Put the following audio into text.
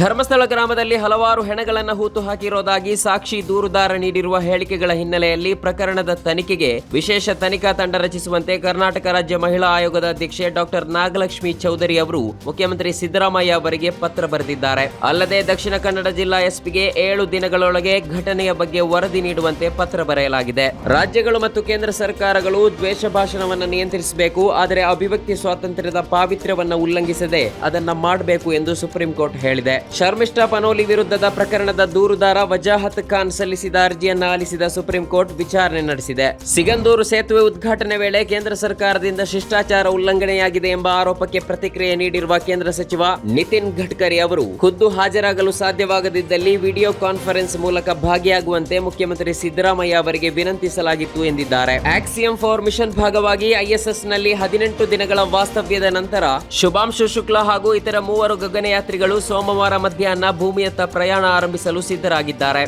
ಧರ್ಮಸ್ಥಳ ಗ್ರಾಮದಲ್ಲಿ ಹಲವಾರು ಹೆಣಗಳನ್ನು ಹೂತು ಹಾಕಿರೋದಾಗಿ ಸಾಕ್ಷಿ ದೂರುದಾರ ನೀಡಿರುವ ಹೇಳಿಕೆಗಳ ಹಿನ್ನೆಲೆಯಲ್ಲಿ ಪ್ರಕರಣದ ತನಿಖೆಗೆ ವಿಶೇಷ ತನಿಖಾ ತಂಡ ರಚಿಸುವಂತೆ ಕರ್ನಾಟಕ ರಾಜ್ಯ ಮಹಿಳಾ ಆಯೋಗದ ಅಧ್ಯಕ್ಷೆ ಡಾಕ್ಟರ್ ನಾಗಲಕ್ಷ್ಮಿ ಚೌಧರಿ ಅವರು ಮುಖ್ಯಮಂತ್ರಿ ಸಿದ್ದರಾಮಯ್ಯ ಅವರಿಗೆ ಪತ್ರ ಬರೆದಿದ್ದಾರೆ. ಅಲ್ಲದೆ ದಕ್ಷಿಣ ಕನ್ನಡ ಜಿಲ್ಲಾ ಎಸ್ಪಿಗೆ ಏಳು ದಿನಗಳೊಳಗೆ ಘಟನೆಯ ಬಗ್ಗೆ ವರದಿ ನೀಡುವಂತೆ ಪತ್ರ ಬರೆಯಲಾಗಿದೆ. ರಾಜ್ಯಗಳು ಮತ್ತು ಕೇಂದ್ರ ಸರ್ಕಾರಗಳು ದ್ವೇಷ ಭಾಷಣವನ್ನು ನಿಯಂತ್ರಿಸಬೇಕು, ಆದರೆ ಅಭಿವ್ಯಕ್ತಿ ಸ್ವಾತಂತ್ರ್ಯದ ಪಾವಿತ್ರ್ಯವನ್ನು ಉಲ್ಲಂಘಿಸದೆ ಅದನ್ನು ಮಾಡಬೇಕು ಎಂದು ಸುಪ್ರೀಂ ಕೋರ್ಟ್ ಹೇಳಿದೆ. ಶರ್ಮಿಷ್ಠಾ ಪನೋಲಿ ವಿರುದ್ಧದ ಪ್ರಕರಣದ ದೂರುದಾರ ವಜಾಹತ್ ಖಾನ್ ಸಲ್ಲಿಸಿದ ಅರ್ಜಿಯನ್ನು ಆಲಿಸಿದ ಸುಪ್ರೀಂ ಕೋರ್ಟ್ ವಿಚಾರಣೆ ನಡೆಸಿದೆ. ಸಿಗಂದೂರು ಸೇತುವೆ ಉದ್ಘಾಟನೆ ವೇಳೆ ಕೇಂದ್ರ ಸರ್ಕಾರದಿಂದ ಶಿಷ್ಟಾಚಾರ ಉಲ್ಲಂಘನೆಯಾಗಿದೆ ಎಂಬ ಆರೋಪಕ್ಕೆ ಪ್ರತಿಕ್ರಿಯೆ ನೀಡಿರುವ ಕೇಂದ್ರ ಸಚಿವ ನಿತಿನ್ ಗಡ್ಕರಿ ಅವರು, ಖುದ್ದು ಹಾಜರಾಗಲು ಸಾಧ್ಯವಾಗದಿದ್ದಲ್ಲಿ ವಿಡಿಯೋ ಕಾನ್ಫರೆನ್ಸ್ ಮೂಲಕ ಭಾಗಿಯಾಗುವಂತೆ ಮುಖ್ಯಮಂತ್ರಿ ಸಿದ್ದರಾಮಯ್ಯ ಅವರಿಗೆ ವಿನಂತಿಸಲಾಗಿತ್ತು ಎಂದಿದ್ದಾರೆ. ಆಕ್ಸಿಯಂ ಫಾರ್ ಮಿಷನ್ ಭಾಗವಾಗಿ ಐಎಸ್ಎಸ್ನಲ್ಲಿ ಹದಿನೆಂಟು ದಿನಗಳ ವಾಸ್ತವ್ಯದ ನಂತರ ಶುಭಾಂಶು ಶುಕ್ಲಾ ಹಾಗೂ ಇತರ ಮೂವರು ಗಗನಯಾತ್ರಿಗಳು ಸೋಮವಾರ ಮಧ್ಯಾಹ್ನ ಭೂಮಿಯತ್ತ ಪ್ರಯಾಣ ಆರಂಭಿಸಲು ಸಿದ್ಧರಾಗಿದ್ದಾರೆ.